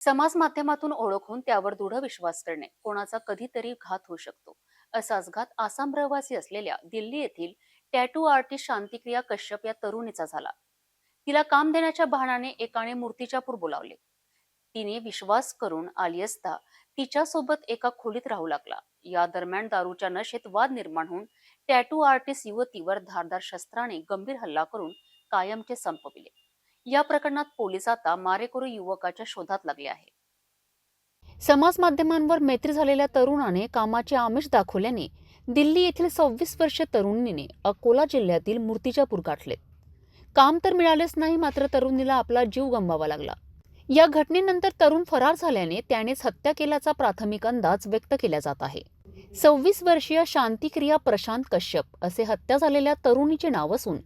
समाज माध्यमातून ओळखून त्यावर दृढ विश्वास करणे कोणाचा कधीतरी घात होऊ शकतो. असाच घात आसाम रहिवासी असलेल्या दिल्ली येथील टॅटू आर्टिस्ट शांतिक्रिया कश्यप या तरुणीचा झाला. तिला काम देण्याच्या बहाण्याने एकाने मूर्तिजापूर बोलावले. तिने विश्वास करून आली असता तिच्यासोबत एका खोलीत राहू लागला. या दरम्यान दारूच्या नशेत वाद निर्माण होऊन टॅटू आर्टिस्ट युवतीवर धारदार शस्त्राने गंभीर हल्ला करून कायमचे संपविले या प्रकरणात पोलीस आता मारेकरू युवकाच्या शोधात लागले आहे समाज माध्यमांवर मैत्री झालेल्या तरुणाने कामाचे आमिष दाखवल्याने दिल्ली येथील सव्वीस वर्षीय तरुणीने अकोला जिल्ह्यातील मूर्तिजापूर गाठले. काम तर मिळालेच नाही मात्र तरुणीला आपला जीव गमवावा लागला. या घटनेनंतर तरुण फरार झाल्याने त्यानेच हत्या केल्याचा प्राथमिक अंदाज व्यक्त केला जात आहे. सव्वीस वर्षीय शांतिक्रिया प्रशांत कश्यप असे हत्या झालेल्या तरुणीचे नाव असून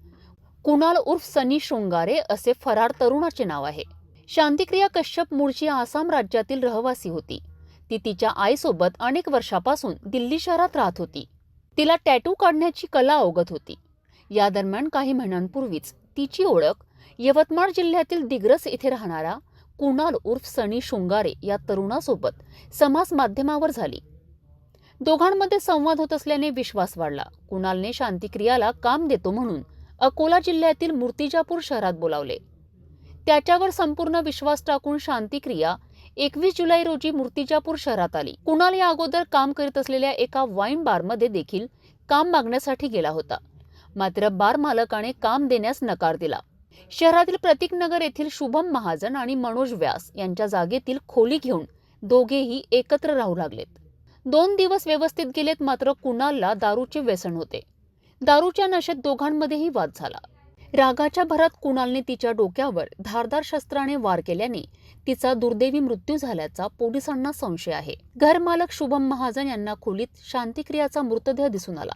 कुणाल उर्फ सनी शृंगारे असे फरार तरुणाचे नाव आहे. शांतिक्रिया कश्यप मूळची आसाम राज्यातील रहिवासी होती. ती तिच्या आईसोबत अनेक वर्षापासून दिल्ली शहरात राहत होती. तिला टॅटू काढण्याची कला अवगत होती. या दरम्यान काही महिन्यांपूर्वीच तिची ओळख यवतमाळ जिल्ह्यातील दिग्रस येथे राहणारा कुणाल उर्फ सनी शृंगारे या तरुणासोबत समाज माध्यमावर झाली. दोघांमध्ये संवाद होत असल्याने विश्वास वाढला. कुणालने शांतिक्रियाला काम देतो म्हणून अकोला जिल्ह्यातील मूर्तिजापूर शहरात बोलावले. त्याच्यावर संपूर्ण विश्वास टाकून शांतिक्रिया एकवीस जुलै रोजी मूर्तिजापूर शहरात आली. कुणाल या अगोदर काम करीत असलेल्या एका वाईन बारमध्ये देखील काम मागण्यासाठी गेला होता. मात्र बार मालकाने काम देण्यास नकार दिला. शहरातील प्रतीक नगर येथील शुभम महाजन आणि मनोज व्यास यांच्या जागेतील खोली घेऊन दोघेही एकत्र राहू लागलेत. दोन दिवस व्यवस्थित गेलेत मात्र कुणालला दारूचे व्यसन होते. दारूच्या नशेत दोघांमध्येही वाद झाला. रागाच्या भरात कुणालने तिच्या डोक्यावर धारदार शस्त्राने वार केल्याने तिचा दुर्दैवी मृत्यू झाल्याचा पोलिसांना संशय आहे. घरमालक शुभम महाजन यांना खोलीत शांतिक्रियाचा मृतदेह दिसून आला.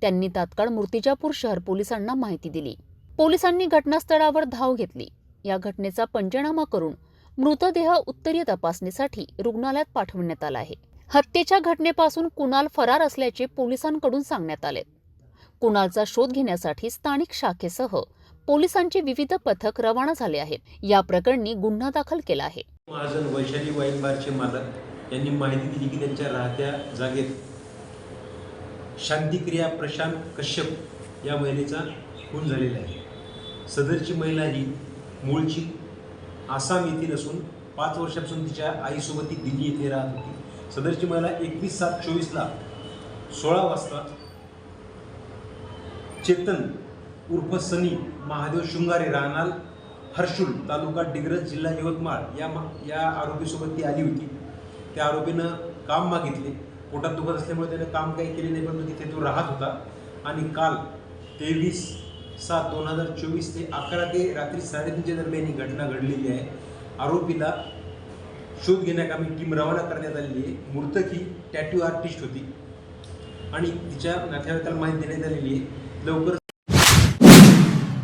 त्यांनी तात्काळ मूर्तिजापूर शहर पोलिसांना माहिती दिली. पोलिसांनी घटनास्थळावर धाव घेतली. या घटनेचा पंचनामा करून मृतदेह उत्तरीय तपासणीसाठी रुग्णालयात पाठवण्यात आला आहे. हत्येच्या घटनेपासून कुणाल फरार असल्याचे पोलिसांकडून सांगण्यात आले. कुणालचा शोध घेण्यासाठी स्थानिक शाखेसह पोलिसांचे विविध पथक रवाना झाले आहेत. या प्रकरणी गुन्हा दाखल केला आहे. महाजन वैशाली वाईन बारचे मालक यांनी माहिती दिली की त्यांच्या राहत्या जागेत शांतिक्रिया प्रशांत कश्यप या महिलेचा खून झालेला आहे. सदरची महिला ही मूळची आसाम येथील असून पाच वर्षापासून तिच्या आईसोबत ती दिल्ली येथे राहत होती. सदरची महिला एकवीस सात चोवीसला सोळा वाजता चेतन उर्फ सनी महादेव शृंगारे राहणार हर्षुल तालुका डिग्रज जिल्हा यवतमाळ. या मा या आरोपीसोबत ती आली होती. त्या आरोपीनं काम मागितले. पोटात दुखत असल्यामुळे त्याने काम काही केले नाही परंतु तिथे तो राहत होता. आणि काल तेवीस सात दोन हजार चोवीस ते अकरा ते रात्री साडेतीनच्या दरम्यान ही घटना घडलेली आहे. आरोपीला शोध घेण्याकामी टीम रवाना करण्यात आलेली आहे. मृतक ही टॅटू आर्टिस्ट होती. आणि तिच्या नातेवाईकाला माहिती देण्यात आलेली आहे. लवकर